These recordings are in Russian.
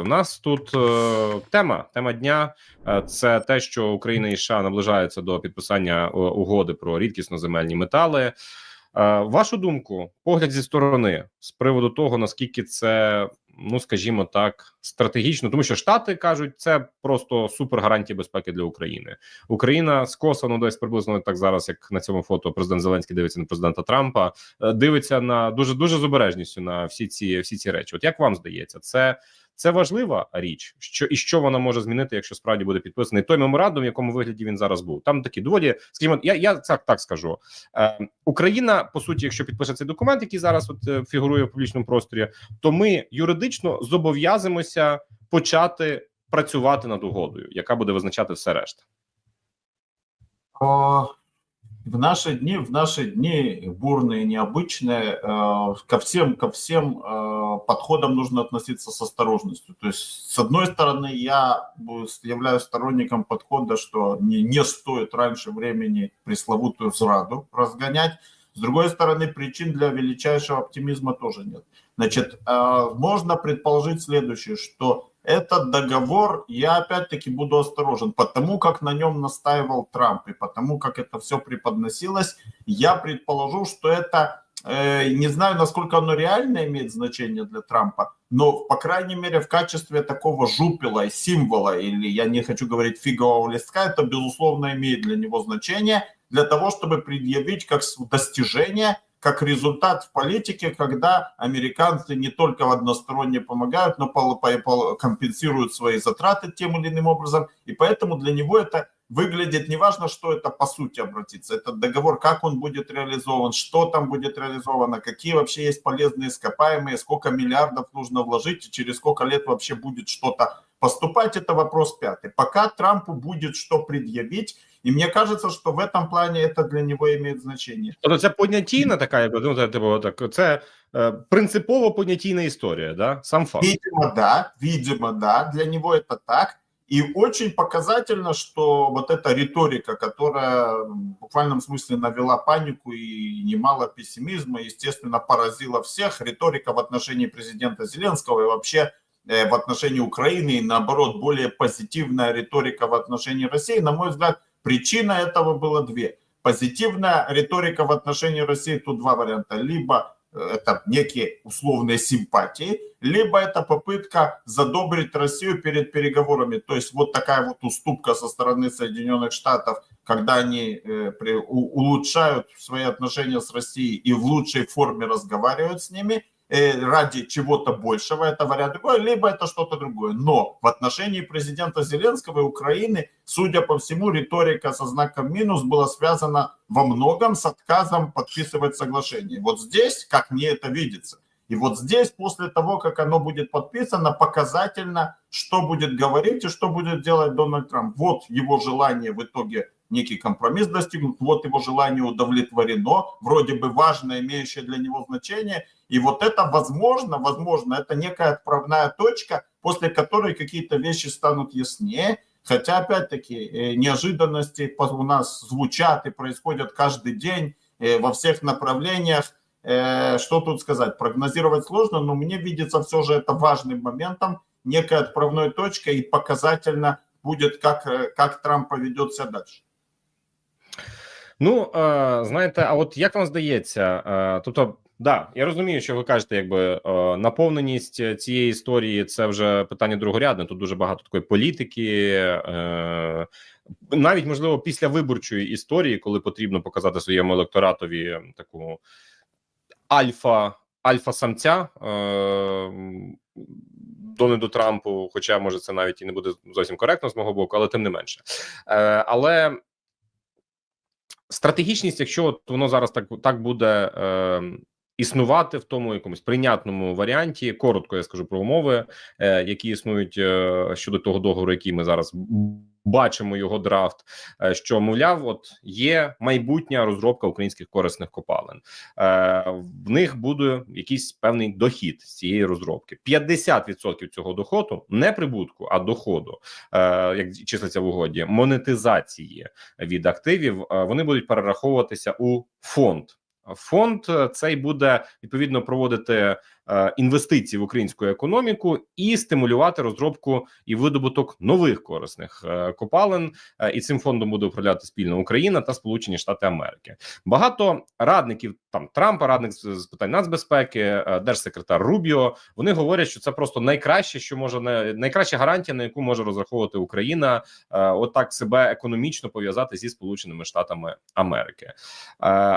В нас тут е, тема тема дня е, це те, що Україна і США наближаються до підписання е, угоди про рідкісноземельні метали. Е, вашу думку, погляд зі сторони з приводу того, наскільки це, ну скажімо так, стратегічно, тому що Штати кажуть, це просто супер гарантія безпеки для України. Україна скоса, ну десь приблизно так зараз, як на цьому фото президент Зеленський дивиться на президента Трампа, е, дивиться на дуже дуже з обережністю на всі ці всі ці речі. От як вам здається, це? Це важлива річ, що і що вона може змінити, якщо справді буде підписаний той меморандум, в якому вигляді він зараз був. Там такі доволі, скажімо, я я так так скажу. Е, Україна, по суті, якщо підпише цей документ, який зараз от е, фігурує в публічному просторі, то ми юридично зобов'язуємося почати працювати над угодою, яка буде визначати все решта. О, в наши дни, в наши дни бурные, необычные, э, ко всем, ко всем э, подходам нужно относиться с осторожностью. То есть, с одной стороны, я являюсь сторонником подхода, что не, не стоит раньше времени пресловутую зраду разгонять. С другой стороны, причин для величайшего оптимизма тоже нет. Значит, э, можно предположить следующее, что этот договор, я опять-таки буду осторожен, потому как на нем настаивал Трамп и потому как это все преподносилось, я предположу, что это, не знаю, насколько оно реально имеет значение для Трампа, но, по крайней мере, в качестве такого жупела, символа, или я не хочу говорить фигового листка, это, безусловно, имеет для него значение, для того, чтобы предъявить как достижение как результат в политике, когда американцы не только односторонне помогают, но компенсируют свои затраты тем или иным образом. И поэтому для него это выглядит неважно, что это по сути обратиться. Этот договор, как он будет реализован, что там будет реализовано, какие вообще есть полезные ископаемые, сколько миллиардов нужно вложить и через сколько лет вообще будет что-то поступать, это вопрос пятый. Пока Трампу будет что предъявить, і мені кажется, що в этом плані це для нього має значення. Тобто це понятійна така, якби ну типу, так це е, принципово понятійна історія, да? Сам факт. Видимо, да, видимо, да, для него это так. И очень показательно, что вот эта риторика, которая в буквальном смысле навела панику и немало пессимизма, естественно, поразила всех. Риторика в отношении президента Зеленского и вообще э, в отношении Украины, и наоборот, более позитивная риторика в отношении России, на мой взгляд, Причина этого было две. Позитивная риторика в отношении России, тут два варианта. Либо это некие условные симпатии, либо это попытка задобрить Россию перед переговорами. То есть вот такая вот уступка со стороны Соединенных Штатов, когда они э, улучшают свои отношения с Россией и в лучшей форме разговаривают с ними, ради чего-то большего, это вариант другой, либо это что-то другое. Но в отношении президента Зеленского и Украины, судя по всему, риторика со знаком минус была связана во многом с отказом подписывать соглашение. Вот здесь, как мне это видится, и вот здесь, после того, как оно будет подписано, показательно, что будет говорить и что будет делать Дональд Трамп. Вот его желание в итоге некий компромисс достигнут, вот его желание удовлетворено, вроде бы важное, имеющее для него значение. И вот это возможно, возможно, это некая отправная точка, после которой какие-то вещи станут яснее. Хотя, опять-таки, э, неожиданности у нас звучат и происходят каждый день э, во всех направлениях. Э, что тут сказать? Прогнозировать сложно, но мне видится все же это важным моментом, некой отправной точкой и показательно будет, как, как Трамп поведет дальше. Ну знаєте, а от як вам здається, е, тобто, да, я розумію, що ви кажете, якби е, наповненість цієї історії це вже питання другорядне. Тут дуже багато такої політики, навіть можливо після виборчої історії, коли потрібно показати своєму електоратові таку альфа альфа самця. Дональду Трампу, хоча може це навіть і не буде зовсім коректно з мого боку, але тим не менше. Але стратегічність, якщо от воно зараз так так буде е, існувати в тому якомусь прийнятному варіанті, коротко я скажу про умови, е, які існують е, щодо того договору, який ми зараз бачимо його драфт. Е, що мовляв, от є майбутня розробка українських корисних копалин, в них буде якийсь певний дохід з цієї розробки. 50% цього доходу не прибутку, а доходу, як числиться в угоді, монетизації від активів. Вони будуть перераховуватися у фонд. Фонд цей буде відповідно проводити інвестицій в українську економіку і стимулювати розробку і видобуток нових корисних е, копалин. Е, і цим фондом буде управляти спільно Україна та Сполучені Штати Америки. Багато радників там Трампа, радник з, питань нацбезпеки, е, держсекретар Рубіо. Вони говорять, що це просто найкраще, що може найкраща гарантія, на яку може розраховувати Україна, е, отак себе економічно пов'язати зі Сполученими Штатами Америки. Е,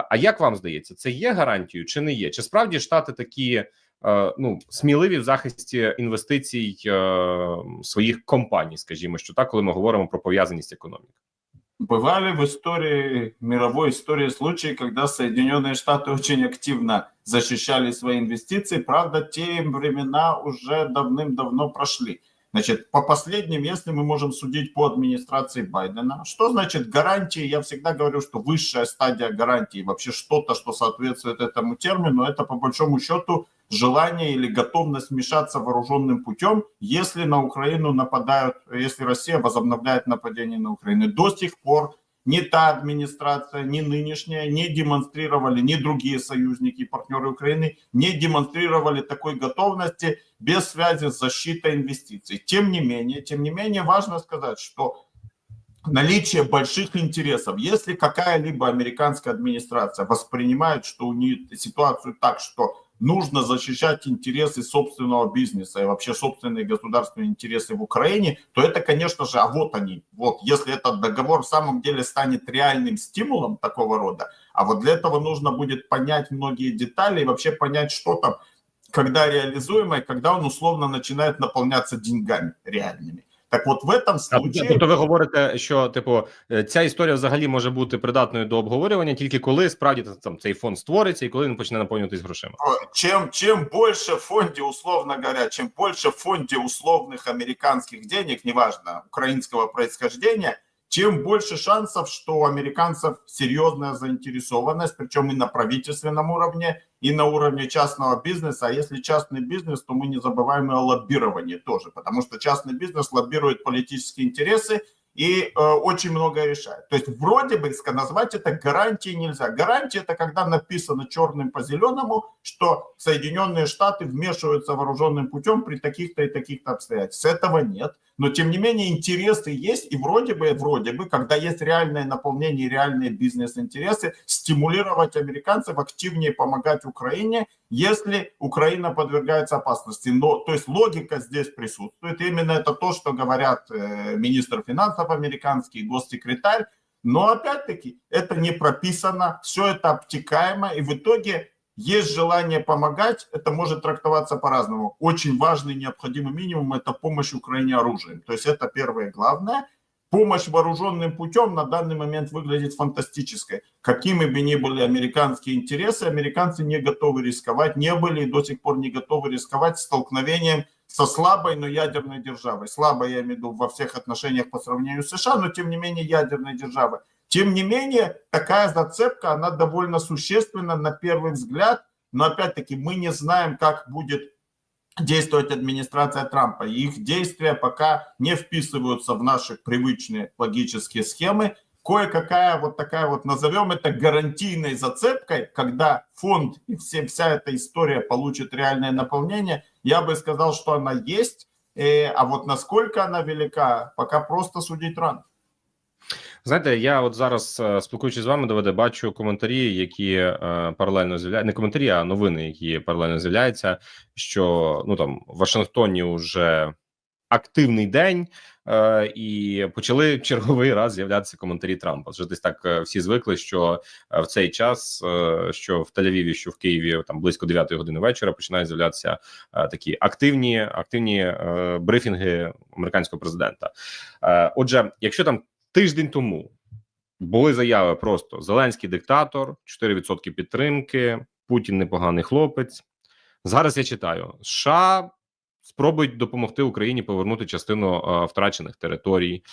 а як вам здається, це є гарантією чи не є? Чи справді штати такі? е, Ну, сміливі в захисті інвестицій е, своїх компаній, скажімо, що так, коли ми говоримо про пов'язаність економік. Бывали в истории, мировой истории случаи, когда Соединенные Штаты очень активно защищали свои инвестиции. Правда, те времена уже давным-давно прошли. Значит, по последним, если мы можем судить по администрации Байдена, что значит гарантии? Я всегда говорю, что высшая стадия гарантии, вообще что-то, что соответствует этому термину, это по большому счету желание или готовность вмешаться вооруженным путем, если на Украину нападают, если Россия возобновляет нападение на Украину. До сих пор ни та администрация, ни нынешняя не демонстрировали, ни другие союзники и партнеры Украины не демонстрировали такой готовности без связи с защитой инвестиций. Тем не менее, тем не менее, важно сказать, что наличие больших интересов, если какая-либо американская администрация воспринимает, что у нее ситуацию так, что нужно защищать интересы собственного бизнеса и вообще собственные государственные интересы в Украине, то это, конечно же, а вот они. Вот, если этот договор в самом деле станет реальным стимулом такого рода, а вот для этого нужно будет понять многие детали и вообще понять, что там, когда реализуемо, когда он условно начинает наполняться деньгами реальными. Так вот в этом случае... Тобто, ви говорите, що типу е, ця історія взагалі може бути придатною до обговорювання тільки коли справді там цей фонд створиться і коли він почне наповнюватись грошима. чем, чем больше в условно говоря, чем больше в фонде условных американских денег, неважно, украинского происхождения, тем больше шансов, что у американцев серьезная заинтересованность, причем и на правительственном уровне, и на уровне частного бизнеса. А если частный бизнес, то мы не забываем и о лоббировании тоже, потому что частный бизнес лоббирует политические интересы и э, очень многое решает. То есть вроде бы назвать это гарантией нельзя. Гарантия это когда написано черным по зеленому, что Соединенные Штаты вмешиваются вооруженным путем при таких-то и таких-то обстоятельствах. Этого нет. Но тем не менее интересы есть, и вроде бы, вроде бы, когда есть реальное наполнение, реальные бизнес-интересы, стимулировать американцев активнее помогать Украине, если Украина подвергается опасности. Но, то есть логика здесь присутствует. Именно это то, что говорят э, министр финансов американский, госсекретарь. Но опять-таки это не прописано, все это обтекаемо, и в итоге есть желание помогать, это может трактоваться по-разному. Очень важный необходимый минимум – это помощь Украине оружием. То есть это первое главное. Помощь вооруженным путем на данный момент выглядит фантастической. Какими бы ни были американские интересы, американцы не готовы рисковать, не были и до сих пор не готовы рисковать столкновением со слабой, но ядерной державой. Слабой, я имею в виду, во всех отношениях по сравнению с США, но тем не менее ядерной державой. Тем не менее, такая зацепка, она довольно существенна на первый взгляд, но опять-таки мы не знаем, как будет действовать администрация Трампа. Их действия пока не вписываются в наши привычные логические схемы. Кое-какая вот такая вот, назовем это гарантийной зацепкой, когда фонд и все, вся эта история получит реальное наполнение, я бы сказал, что она есть, э, а вот насколько она велика, пока просто судить рано. Знаєте, я от зараз е, спілкуючись з вами, Давиде, бачу коментарі, які е, паралельно з'являються, не коментарі, а новини, які паралельно з'являються, що ну там в Вашингтоні вже активний день, е, і почали черговий раз з'являтися коментарі Трампа. Вже десь так е, всі звикли, що е, в цей час, е, що в Тель-Авіві, що в Києві, там близько 9 години вечора, починають з'являтися е, такі активні, активні е, брифінги американського президента. Е, отже, якщо там тиждень тому. Були заяви просто. Зеленський диктатор, 4% підтримки, Путін непоганий хлопець. Зараз я читаю: США спробують допомогти Україні повернути частину е, втрачених територій.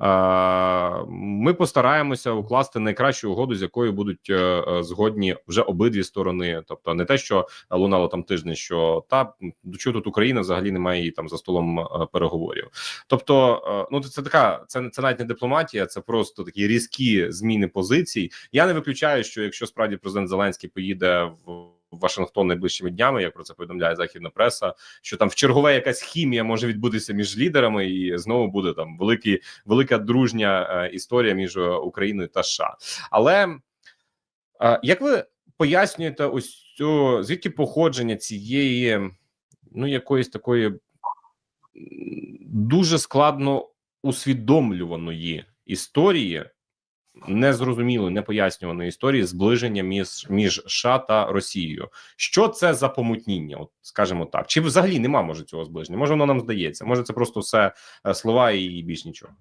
Е, ми постараємося укласти найкращу угоду, з якою будуть е, е, згодні вже обидві сторони. Тобто, не те, що лунало там тиждень, що та до чого тут Україна взагалі немає її там за столом е, переговорів. Тобто, е, ну це така, це це навіть не дипломатія, це просто такі різкі зміни позицій. Я не виключаю, що якщо справді президент Зеленський поїде в Вашингтон найближчими днями, як про це повідомляє західна преса. Що там в чергове якась хімія може відбутися між лідерами, і знову буде там великий, велика дружня е, історія між Україною та США. Але е, як ви пояснюєте, ось цю звідки походження цієї ну якоїсь такої дуже складно усвідомлюваної історії, незрозумілої, непояснюваної історії зближення між між США та Росією. Що це за помутніння? От скажімо так, чи взагалі нема може цього зближення? Може, воно нам здається, може, це просто все е, слова і більш нічого.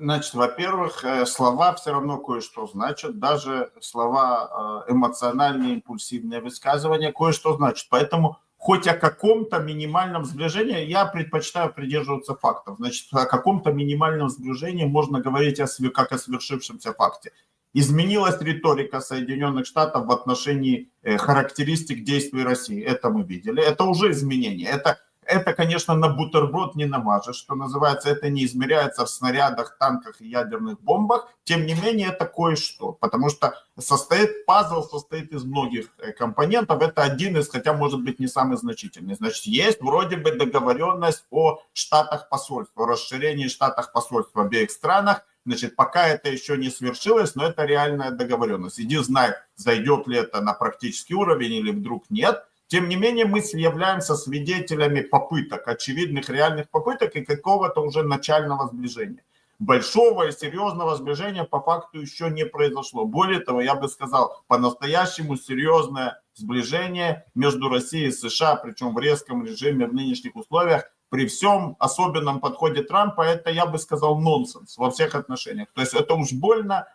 Значит, во-первых, э, слова все равно кое-что значат, даже слова э, эмоциональные, импульсивные высказывания кое-что значат. Поэтому хоть о каком-то минимальном сближении, я предпочитаю придерживаться фактов. Значит, о каком-то минимальном сближении можно говорить о, как о свершившемся факте. Изменилась риторика Соединенных Штатов в отношении э, характеристик действий России. Это мы видели. Это уже изменение. Это это, конечно, на бутерброд не намажешь, что называется, это не измеряется в снарядах, танках и ядерных бомбах. Тем не менее, это кое-что, потому что состоит, пазл состоит из многих э, компонентов. Это один из, хотя, может быть, не самый значительный. Значит, есть вроде бы договоренность о штатах посольств, о расширении штатах посольств в обеих странах. Значит, пока это еще не свершилось, но это реальная договоренность. Иди знай, зайдет ли это на практический уровень или вдруг нет. Тем не менее, мы являемся свидетелями попыток, очевидных реальных попыток и какого-то уже начального сближения. Большого и серьезного сближения по факту еще не произошло. Более того, я бы сказал, по-настоящему серьезное сближение между Россией и США, причем в резком режиме в нынешних условиях, при всем особенном подходе Трампа, это, я бы сказал, нонсенс во всех отношениях. То есть это уж больно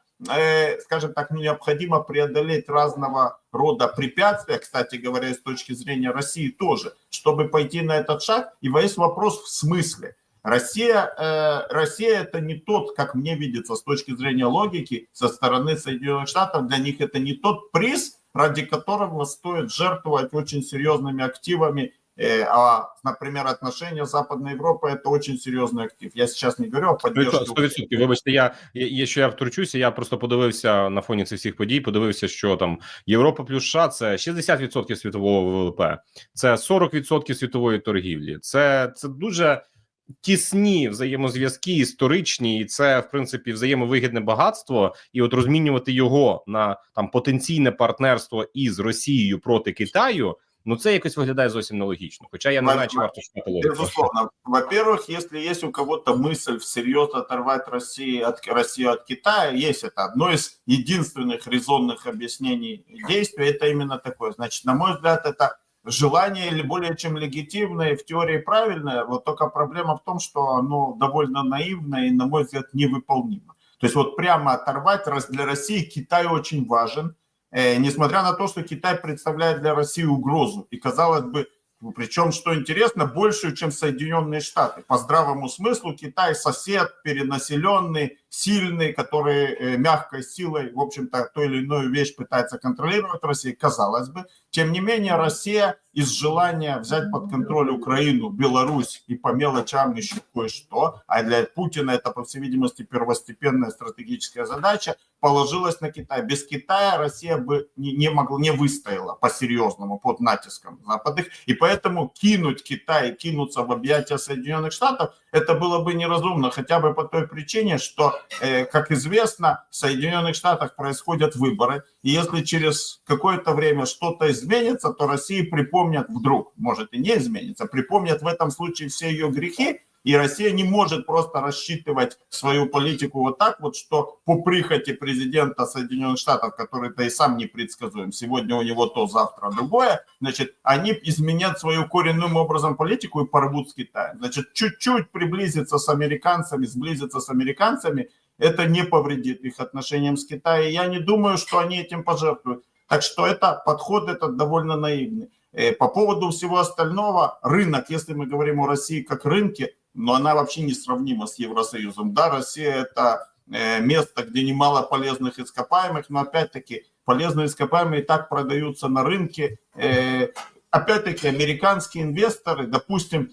скажем так, необходимо преодолеть разного рода препятствия, кстати говоря, с точки зрения России тоже, чтобы пойти на этот шаг. И весь вопрос в смысле. Россия, э, Россия это не тот, как мне видится с точки зрения логики, со стороны Соединенных Штатов, для них это не тот приз, ради которого стоит жертвовать очень серьезными активами Э, а, например, отношения Западной Европой это очень серьезный актив. Я сейчас не говорю о поддержке. 100%. Вибачте, я, я що я втручуся. Я просто подивився на фоні цих всіх подій. Подивився, що там Європа плюс США – це 60% світового ВВП, це 40% світової торгівлі. Це, це дуже тісні взаємозв'язки історичні, і це в принципі взаємовигідне багатство. І от розмінювати його на там потенційне партнерство із Росією проти Китаю. Ну, це якось виглядає зовсім нелогічно. Хоча я не знаю, чи варто шукати логіку. Безусловно. Во-первых, если есть у кого-то мысль всерьез оторвать Россию от, Россию от Китая, есть это одно из единственных резонных объяснений действия, это именно такое. Значит, на мой взгляд, это желание или более чем легитимное, в теории правильное, вот только проблема в том, что оно довольно наивное и, на мой взгляд, невыполнимо. То есть вот прямо оторвать для России Китай очень важен, э, несмотря на то, что Китай представляет для России угрозу. И, казалось бы, причем, что интересно, большую, чем Соединенные Штаты. По здравому смыслу Китай сосед, перенаселенный, сильный, который э, мягкой силой, в общем-то, ту или иную вещь пытается контролировать Россия, казалось бы. Тем не менее, Россия из желания взять под контроль Украину, Беларусь и по мелочам еще кое-что, а для Путина это, по всей видимости, первостепенная стратегическая задача, положилась на Китай. Без Китая Россия бы не, не могла, не выстояла по-серьезному под натиском западных. И поэтому кинуть Китай, кинуться в объятия Соединенных Штатов, это было бы неразумно, хотя бы по той причине, что, э, как известно, в Соединенных Штатах происходят выборы. И если через какое-то время что-то изменится, то России припомнят вдруг, может и не изменится, припомнят в этом случае все ее грехи, и Россия не может просто рассчитывать свою политику вот так вот, что по прихоти президента Соединенных Штатов, который-то и сам непредсказуем, сегодня у него то, завтра другое, значит, они изменят свою коренным образом политику и порвут с Китаем. Значит, чуть-чуть приблизиться с американцами, сблизиться с американцами, это не повредит их отношениям с Китаем. Я не думаю, что они этим пожертвуют. Так что это подход этот довольно наивный. Э, По поводу всего остального, рынок, если мы говорим о России как рынке, но она вообще не сравнима с Евросоюзом. Да, Россия это э, место, где немало полезных ископаемых, но опять-таки полезные ископаемые и так продаются на рынке. Э, Опять-таки американские инвесторы, допустим,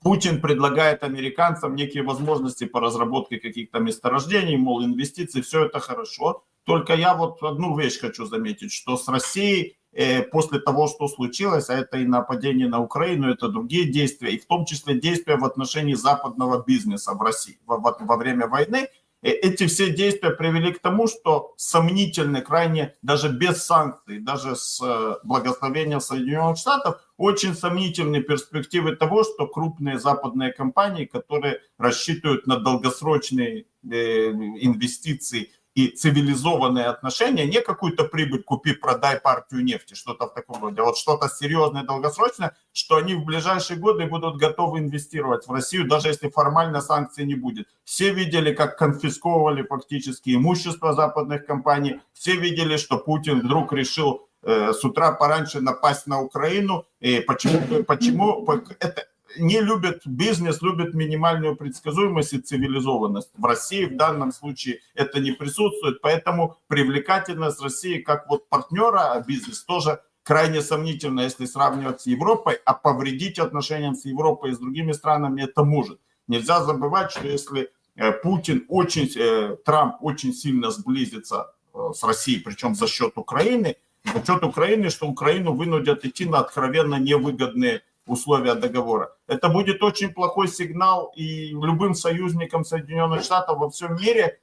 Путин предлагает американцам некие возможности по разработке каких-то месторождений, мол, инвестиции, все это хорошо. Только я вот одну вещь хочу заметить, что с Россией э, после того, что случилось, а это и нападение на Украину, это другие действия, и в том числе действия в отношении западного бизнеса в России во, во, во время войны, э, эти все действия привели к тому, что сомнительны крайне, даже без санкций, даже с э, благословения Соединенных Штатов, очень сомнительные перспективы того, что крупные западные компании, которые рассчитывают на долгосрочные э, инвестиции и цивилизованные отношения, не какую-то прибыль купи, продай партию нефти, что-то в таком роде, а вот что-то серьезное, долгосрочное, что они в ближайшие годы будут готовы инвестировать в Россию, даже если формально санкций не будет. Все видели, как конфисковывали фактически имущество западных компаний, все видели, что Путин вдруг решил э, с утра пораньше напасть на Украину. И почему? Почему? Это, не любят бизнес, любят минимальную предсказуемость и цивилизованность. В России в данном случае это не присутствует, поэтому привлекательность России как вот партнера, а бизнес тоже крайне сомнительно, если сравнивать с Европой, а повредить отношениям с Европой и с другими странами это может. Нельзя забывать, что если э, Путин очень, э, Трамп очень сильно сблизится э, с Россией, причем за счет Украины, за счет Украины, что Украину вынудят идти на откровенно невыгодные условия договора. Это будет очень плохой сигнал и любым союзникам Соединенных Штатов во всем мире.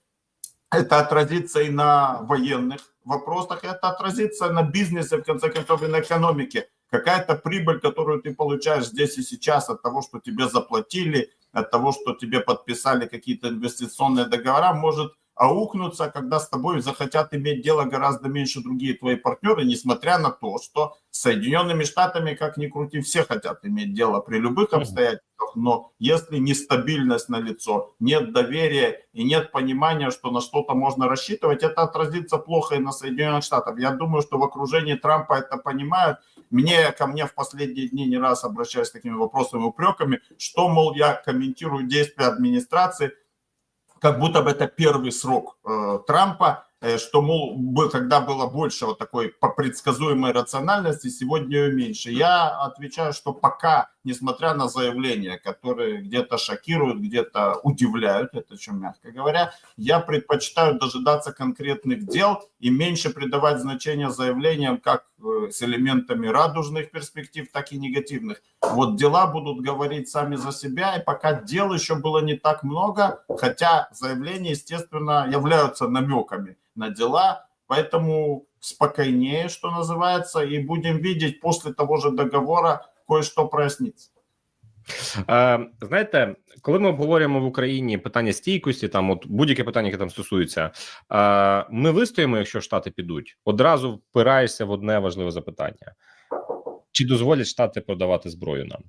Это отразится и на военных вопросах, это отразится на бизнесе, в конце концов, и на экономике. Какая-то прибыль, которую ты получаешь здесь и сейчас от того, что тебе заплатили, от того, что тебе подписали какие-то инвестиционные договора, может аукнутся, когда с тобой захотят иметь дело гораздо меньше другие твои партнеры, несмотря на то, что с Соединенными Штатами, как ни крути, все хотят иметь дело при любых обстоятельствах, но если нестабильность на лицо, нет доверия и нет понимания, что на что-то можно рассчитывать, это отразится плохо и на Соединенных Штатах. Я думаю, что в окружении Трампа это понимают. Мне, ко мне в последние дни не раз обращались с такими вопросами, упреками, что, мол, я комментирую действия администрации, как будто бы это первый срок э, Трампа, э, что, мол, был, когда было больше вот такой по предсказуемой рациональности, сегодня ее меньше. Я отвечаю, что пока, несмотря на заявления, которые где-то шокируют, где-то удивляют, это чем мягко говоря, я предпочитаю дожидаться конкретных дел и меньше придавать значение заявлениям как э, с элементами радужных перспектив, так и негативных. Вот дела будут говорить сами за себя, и пока дел еще было не так много, хотя заявления, естественно, являются намеками на дела, поэтому спокойнее, что называется, и будем видеть после того же договора кое-что прояснится. Е, знаєте, коли ми обговорюємо в Україні питання стійкості, там от будь-яке питання, яке там стосується, е, ми вистоїмо, якщо штати підуть, одразу впираєшся в одне важливе запитання: чи дозволять штати продавати зброю нам?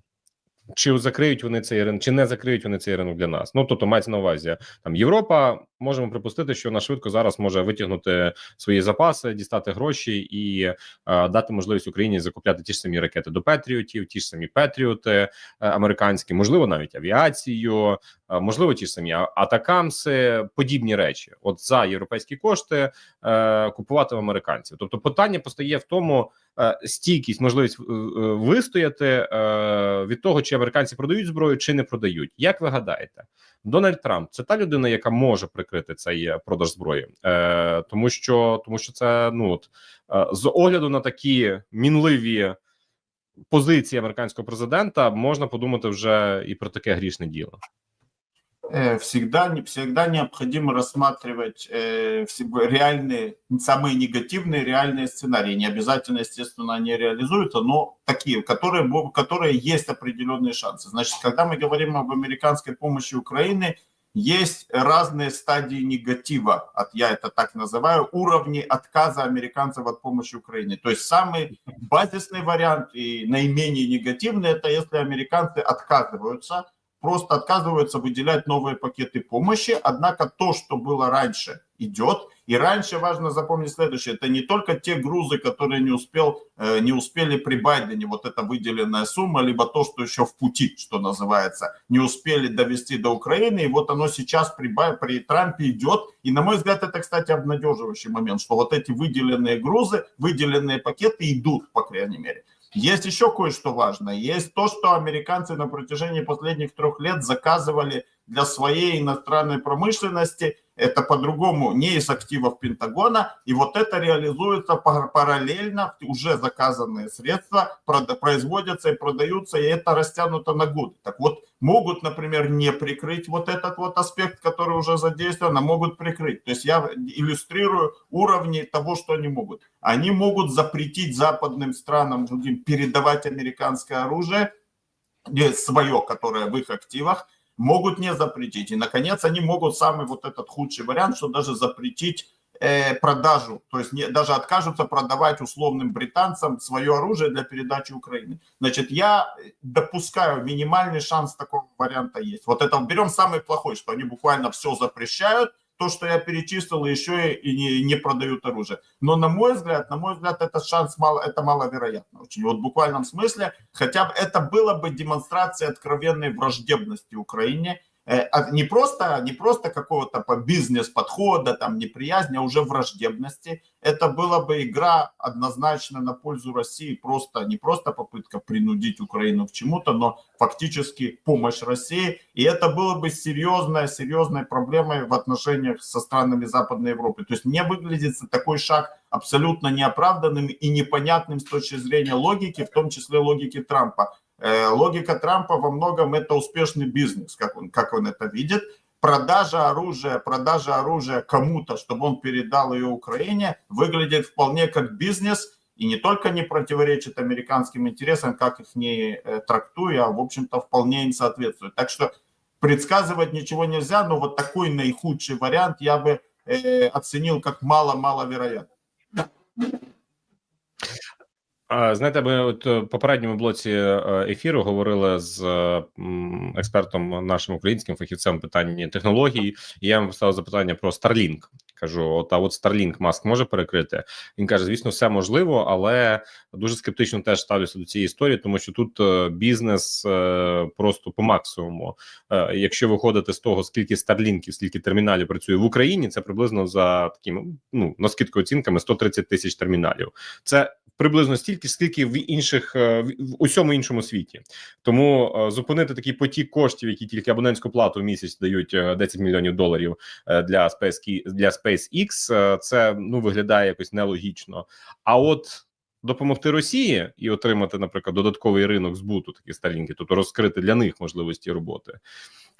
Чи закриють вони цей ринок, чи не закриють вони цей ринок для нас? Ну тобто мається на увазі там Європа. Можемо припустити, що вона швидко зараз може витягнути свої запаси, дістати гроші і е, дати можливість Україні закупляти ті ж самі ракети до Петріотів, ті ж самі Петріоти е, американські, можливо, навіть авіацію, можливо, ті самі атакамси, подібні речі. От за європейські кошти е, купувати в американців. Тобто, питання постає в тому. е, Стійкість, можливість е, е, вистояти е, від того, чи американці продають зброю, чи не продають. Як ви гадаєте, Дональд Трамп це та людина, яка може прикрити цей е, продаж зброї, е, тому що тому що це ну от е, з огляду на такі мінливі позиції американського президента, можна подумати вже і про таке грішне діло. Э, всегда, всегда необходимо рассматривать э, реальные, самые негативные реальные сценарии. Не обязательно, естественно, они реализуются, но такие, которые, которые есть определенные шансы. Значит, когда мы говорим об американской помощи Украине, есть разные стадии негатива, от, я это так называю, уровни отказа американцев от помощи Украине. То есть самый базисный вариант и наименее негативный, это если американцы отказываются просто отказываются выделять новые пакеты помощи. Однако то, что было раньше, идет. И раньше важно запомнить следующее: это не только те грузы, которые не успел, э, не успели при Байдене, вот эта выделенная сумма, либо то, что еще в пути, что называется, не успели довести до Украины, и вот оно сейчас при, при Трампе идет. И на мой взгляд, это, кстати, обнадеживающий момент, что вот эти выделенные грузы, выделенные пакеты идут, по крайней мере. Есть еще кое-что важное. Есть то, что американцы на протяжении последних трех лет заказывали для своей иностранной промышленности это по-другому не из активов Пентагона, и вот это реализуется пар- параллельно, уже заказанные средства производятся и продаются, и это растянуто на годы. Так вот, могут, например, не прикрыть вот этот вот аспект, который уже задействован, а могут прикрыть. То есть я иллюстрирую уровни того, что они могут. Они могут запретить западным странам другим передавать американское оружие, не свое, которое в их активах, могут не запретить. И, наконец, они могут самый вот этот худший вариант, что даже запретить э, продажу, то есть не, даже откажутся продавать условным британцам свое оружие для передачи Украины. Значит, я допускаю, минимальный шанс такого варианта есть. Вот это берем самый плохой, что они буквально все запрещают, то, что я перечислил, еще и не, не продают оружие. Но на мой взгляд, на мой взгляд, этот шанс мало, это маловероятно очень. Вот в буквальном смысле, хотя бы это было бы демонстрацией откровенной враждебности Украине, не просто, не просто какого-то по бизнес-подхода, там, неприязни, а уже враждебности. Это была бы игра однозначно на пользу России, просто, не просто попытка принудить Украину к чему-то, но фактически помощь России. И это было бы серьезной, серьезной проблемой в отношениях со странами Западной Европы. То есть мне выглядит такой шаг абсолютно неоправданным и непонятным с точки зрения логики, в том числе логики Трампа. Э, логика Трампа во многом это успешный бизнес, как он, как он это видит. Продажа оружия, продажа оружия кому-то, чтобы он передал ее Украине, выглядит вполне как бизнес и не только не противоречит американским интересам, как их не э, трактуя, а в общем-то вполне им соответствует. Так что предсказывать ничего нельзя, но вот такой наихудший вариант я бы э, оценил как мало-мало вероятно. Знаєте, ми от в попередньому блоці е, ефіру говорили з експертом нашим українським фахівцем питання технологій. І я йому поставив запитання про Starlink. Кажу: от а от Starlink Маск може перекрити. Він каже: звісно, все можливо, але дуже скептично теж ставлюся до цієї історії, тому що тут е, бізнес е, просто по максимуму. Якщо виходити з того, скільки старлінків, скільки терміналів працює в Україні, це приблизно за такими ну на скидку оцінками 130 тисяч терміналів. Це приблизно стільки, скільки в інших в усьому іншому світі. Тому зупинити такий потік коштів, які тільки абонентську плату в місяць дають 10 мільйонів доларів для SpaceX, для SpaceX, це ну виглядає якось нелогічно. А от допомогти Росії і отримати, наприклад, додатковий ринок збуту такі старінки, тобто розкрити для них можливості роботи.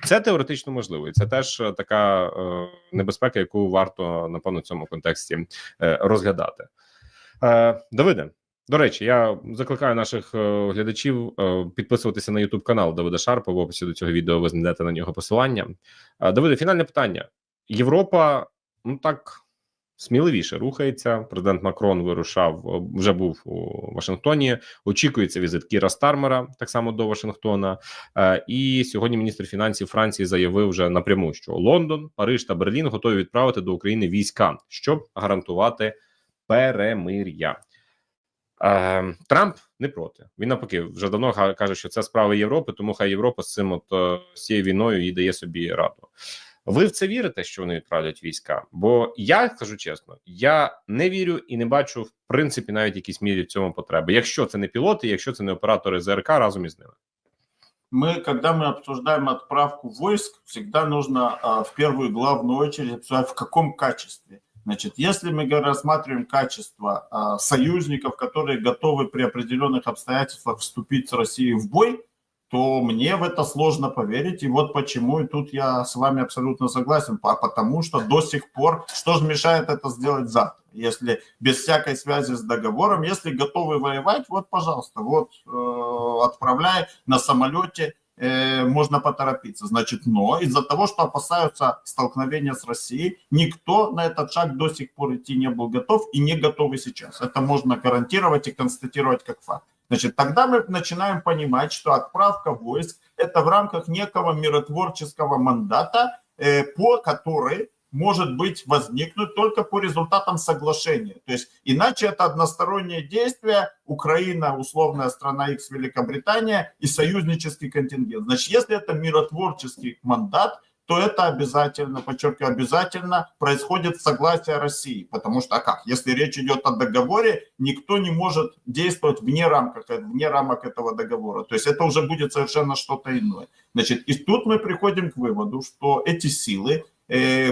Це теоретично можливо, і це теж така е, небезпека, яку варто напевно в цьому контексті е, розглядати. Е, Давиде, до речі, я закликаю наших е, глядачів е, підписуватися на YouTube канал Давида Шарпа. В описі до цього відео ви знайдете на нього посилання. Давиде, фінальне питання: Європа ну так сміливіше рухається. Президент Макрон вирушав, вже був у Вашингтоні. Очікується візит Кіра Стармера так само до Вашингтона. І сьогодні міністр фінансів Франції заявив вже напряму, що Лондон, Париж та Берлін готові відправити до України війська, щоб гарантувати перемир'я. Е, Трамп не проти. Він навпаки вже давно каже, що це справа Європи, тому хай Європа з цим от з цією війною і дає собі раду. Ви в це вірите, що вони відправлять війська? Бо я скажу чесно, я не вірю і не бачу в принципі навіть якійсь мірі в цьому потреби. Якщо це не пілоти, якщо це не оператори ЗРК разом із ними. Мы, когда мы обсуждаем отправку войск, всегда нужно а, в первую главную очередь обсуждать в каком качестве. Значит, если мы рассматриваем качество а, союзников, которые готовы при определенных обстоятельствах вступить с Россией в бой, то мне в это сложно поверить. И вот почему, и тут я с вами абсолютно согласен, потому что до сих пор, что же мешает это сделать завтра, если без всякой связи с договором, если готовы воевать, вот, пожалуйста, вот, э, отправляй на самолете, э, можно поторопиться. Значит, но из-за того, что опасаются столкновения с Россией, никто на этот шаг до сих пор идти не был готов и не готовы сейчас. Это можно гарантировать и констатировать как факт. Значит, тогда мы начинаем понимать, что отправка войск – это в рамках некого миротворческого мандата, э, по которой может быть возникнуть только по результатам соглашения. То есть иначе это одностороннее действие, Украина, условная страна X, Великобритания и союзнический контингент. Значит, если это миротворческий мандат, то это обязательно, подчеркиваю, обязательно происходит согласие России. Потому что, а как, если речь идет о договоре, никто не может действовать вне, рамках, вне рамок этого договора. То есть это уже будет совершенно что-то иное. Значит, и тут мы приходим к выводу, что эти силы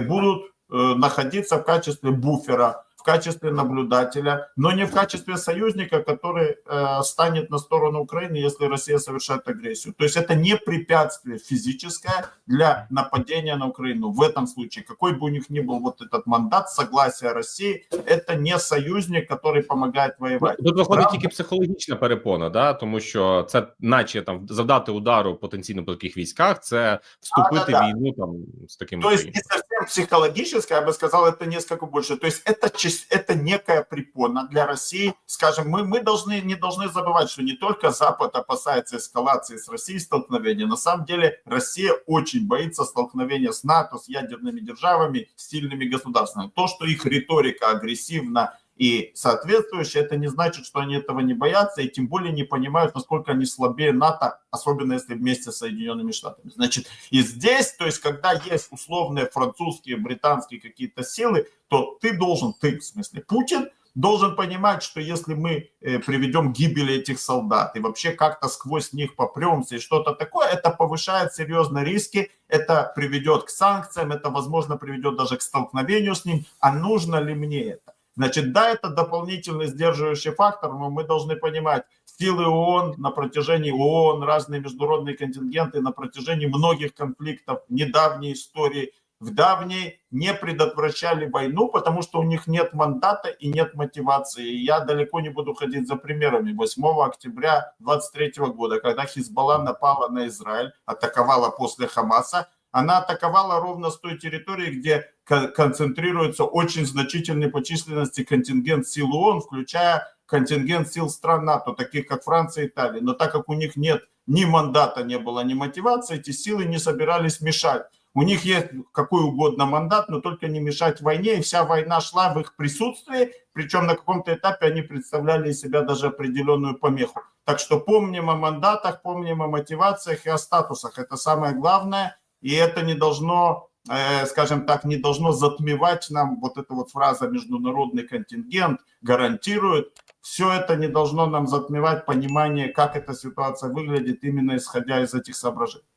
будут э, находиться в качестве буфера, качестве наблюдателя, но не в качестве союзника, который э, станет на сторону Украины, если Россия совершает агрессию. То есть это не препятствие физическое для нападения на Украину. В этом случае, какой бы у них ни был вот этот мандат, согласия России, это не союзник, который помогает воевать. Тут виходить Правда? тільки психологічна перепона, да? тому що це, наче там завдати удару потенційно по таких військах, це вступити Да-да-да. в війну там з такими То есть країнами. не совсем психологическое, я бы сказал, это несколько больше. То есть это, часть- это некая препона для России. Скажем, мы, мы должны, не должны забывать, что не только Запад опасается эскалации с Россией столкновения. На самом деле Россия очень боится столкновения с НАТО, с ядерными державами, с сильными государствами. То, что их риторика агрессивна и соответствующая, это не значит, что они этого не боятся и тем более не понимают, насколько они слабее НАТО, особенно если вместе с Соединенными Штатами. Значит, и здесь, то есть, когда есть условные французские, британские какие-то силы, то ты должен, ты, в смысле, Путин, должен понимать, что если мы э, приведем к гибели этих солдат и вообще как-то сквозь них попремся и что-то такое, это повышает серьезно риски, это приведет к санкциям, это, возможно, приведет даже к столкновению с ним. А нужно ли мне это? Значит, да, это дополнительный сдерживающий фактор, но мы должны понимать, силы ООН на протяжении ООН, разные международные контингенты на протяжении многих конфликтов, недавней истории, в давней не предотвращали войну, потому что у них нет мандата и нет мотивации. И я далеко не буду ходить за примерами. 8 октября 23 года, когда Хизбалла напала на Израиль, атаковала после Хамаса, она атаковала ровно с той территории, где кон- концентрируется очень значительный по численности контингент сил ООН, включая контингент сил стран НАТО, таких как Франция и Италия. Но так как у них нет ни мандата, не было ни мотивации, эти силы не собирались мешать. У них есть какой угодно мандат, но только не мешать войне, и вся война шла в их присутствии, причем на каком-то этапе они представляли из себя даже определенную помеху. Так что помним о мандатах, помним о мотивациях и о статусах. Это самое главное, и это не должно, э, скажем так, не должно затмевать нам вот эта вот фраза «международный контингент гарантирует». Все это не должно нам затмевать понимание, как эта ситуация выглядит, именно исходя из этих соображений.